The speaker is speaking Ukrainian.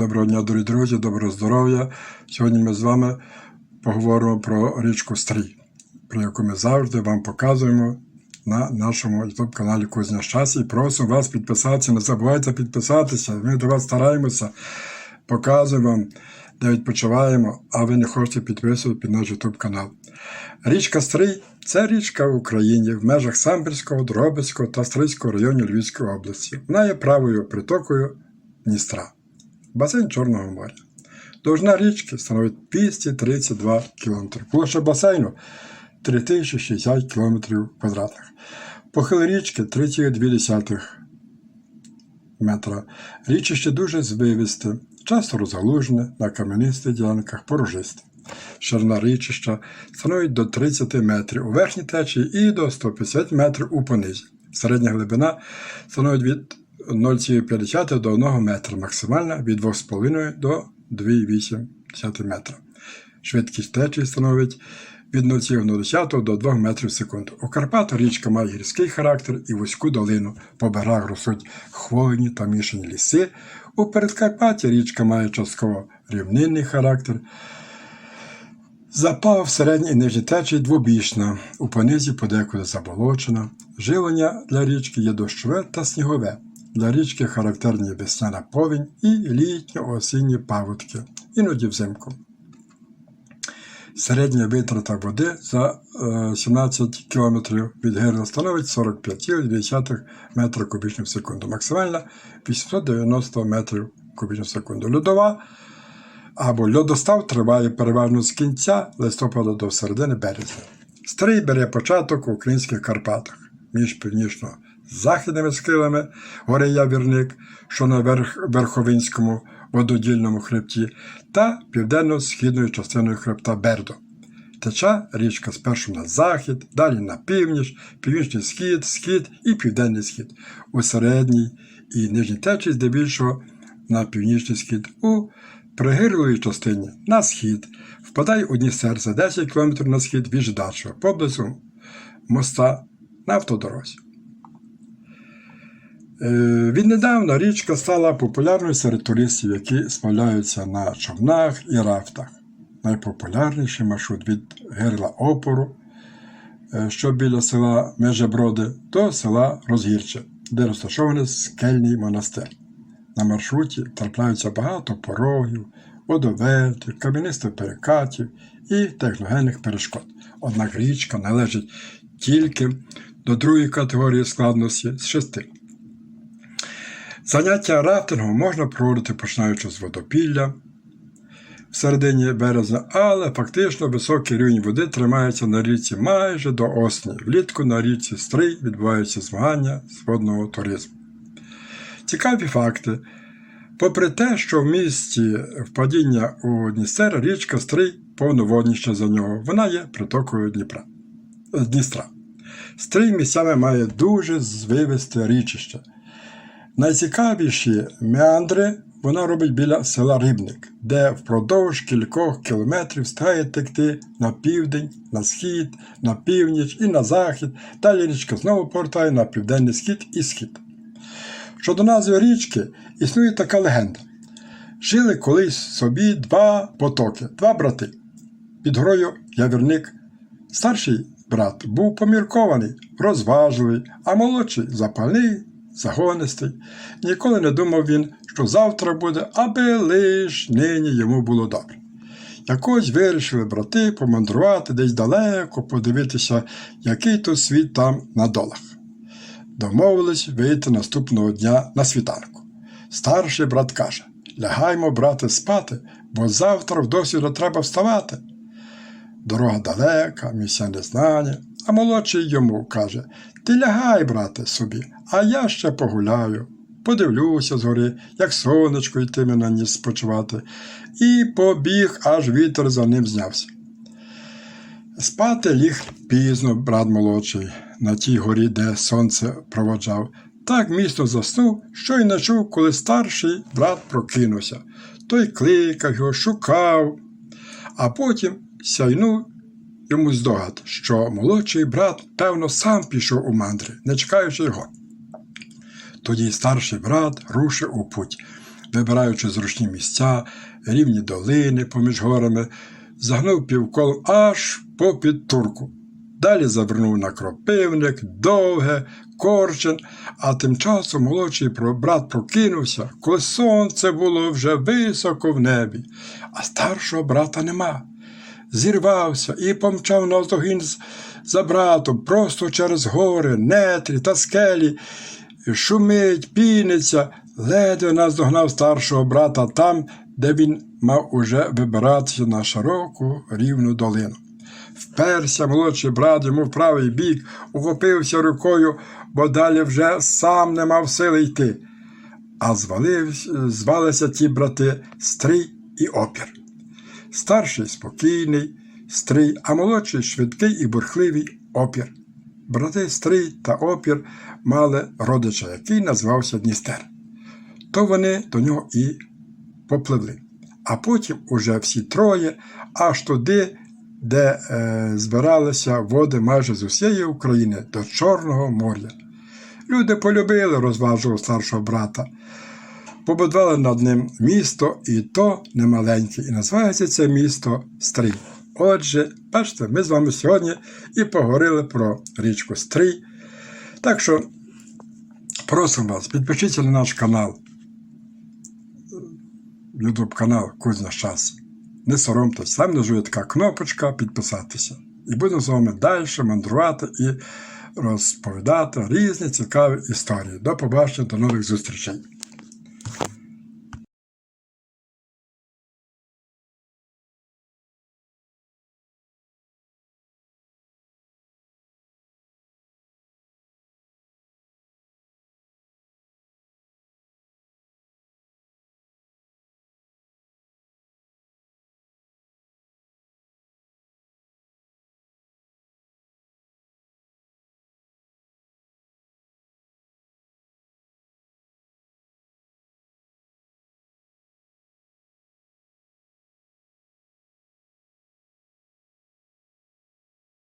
Доброго дня, дорогі друзі, доброго здоров'я. Сьогодні ми з вами поговоримо про річку Стрій, про яку ми завжди вам показуємо на нашому youtube каналі Кузня Щастя. І просимо вас підписатися. Не забувайте підписатися. Ми до вас стараємося, показуємо вам, де відпочиваємо, а ви не хочете підписувати під наш youtube канал. Річка Стрий це річка в Україні в межах Самбірського, Дробицького та Стрийського районів Львівської області. Вона є правою притокою Дністра. Басейн Чорного моря. Довжина річки становить 232 км. Площа басейну 3060 км квадратних. Похил річки 3,2 метра. Річище дуже звивисте, часто розгалужене на кам'янистих ділянках порожисте. Ширина річища становить до 30 метрів у верхній течії і до 150 метрів у понизі. Середня глибина становить від 0,5 до 1 метра, максимальна від 2,5 до 2,8 метра. Швидкість течії становить від 0,1 до 2 метрів в секунду. У Карпатах річка має гірський характер і вузьку долину. По берегах ростуть хвойні та мішані ліси. У Передкарпатті річка має частково рівнинний характер. Запава в середній і нижній течії двобічна, у понизі подекуди заболочена. Живлення для річки є дощове та снігове. Для річки характерні весняна повінь і літньо-осінні паводки, іноді взимку. Середня витрата води за е, 17 км від гирла становить 45,2 метра кубічних в секунду. Максимальна 890 метрів кубічних в секунду. Льодова або льодостав триває переважно з кінця листопада до середини березня. Стрий бере початок у українських Карпатах між північно-західними схилами гори Явірник, що на верх, Верховинському вододільному хребті, та південно-східною частиною хребта Бердо. Теча річка спершу на захід, далі на північ, північний схід, схід і південний схід. У середній і нижній течії здебільшого на північний схід. У пригирлої частині на схід впадає у Дністер за 10 км на схід від Ждачева поблизу моста на автодорозі. Е, Віднедавна річка стала популярною серед туристів, які справляються на човнах і рафтах. Найпопулярніший маршрут від гирла Опору, е, що біля села Межеброди, до села Розгірче, де розташований скельний монастир. На маршруті трапляються багато порогів, водоветів, кам'янистих перекатів і техногенних перешкод. Однак річка належить тільки до другої категорії складності з шести. Заняття рафтингом можна проводити починаючи з водопілля в середині березня, але фактично високий рівень води тримається на річці майже до осені. Влітку на річці Стрий відбуваються змагання з водного туризму. Цікаві факти. Попри те, що в місті впадіння у Дністер річка Стрий повноводніша за нього, вона є притокою Дніпра, Дністра. Стрий місцями має дуже звивисте річище. Найцікавіші меандри вона робить біля села Рибник, де впродовж кількох кілометрів встигає текти на південь, на схід, на північ і на захід. Далі річка знову повертає на південний схід і схід. Щодо назви річки, існує така легенда. Жили колись собі два потоки, два брати. Під горою Явірник. Старший брат був поміркований, розважливий, а молодший запальний, загонистий. Ніколи не думав він, що завтра буде, аби лиш нині йому було добре. Якось вирішили брати помандрувати десь далеко, подивитися, який то світ там на долах. Домовились вийти наступного дня на світанку. Старший брат каже: Лягаймо, брате, спати, бо завтра вдосвіду треба вставати. Дорога далека, місця незнані, а молодший йому каже: Ти лягай, брате, собі, а я ще погуляю. Подивлюся згори, як сонечко йтиме на ніс спочивати, і побіг, аж вітер за ним знявся. Спати ліг пізно, брат молодший, на тій горі, де сонце проводжав. Так міцно заснув, що й не чув, коли старший брат прокинувся. Той кликав його, шукав, а потім сяйнув йому здогад, що молодший брат, певно, сам пішов у мандри, не чекаючи його. Тоді старший брат рушив у путь. вибираючи зручні місця, рівні долини поміж горами, загнув півколом аж попід турку. Далі завернув на кропивник, довге, корчин, а тим часом молодший брат прокинувся, коли сонце було вже високо в небі, а старшого брата нема. Зірвався і помчав навздогін з- за братом просто через гори, нетрі та скелі. Шумить, піниться, ледве наздогнав старшого брата там, де він мав уже вибиратися на широку рівну долину. Вперся молодший брат йому в правий бік, ухопився рукою, бо далі вже сам не мав сили йти. А звалив, звалися ті брати Стрий і опір. Старший спокійний, стрий, а молодший швидкий і бурхливий опір. Брати Стрий та опір мали родича, який назвався Дністер. То вони до нього і попливли. А потім уже всі троє, аж туди, де е, збиралися води майже з усієї України до Чорного моря. Люди полюбили розважого старшого брата, побудували над ним місто, і то немаленьке, і називається це місто Стрий. Отже, бачите, ми з вами сьогодні і поговорили про річку Стрий. Так що просимо вас, підпишіться на наш канал, YouTube канал Кузня Щастя. Не соромтесь, там внизу така кнопочка підписатися. І будемо з вами далі мандрувати і розповідати різні цікаві історії. До побачення, до нових зустрічей.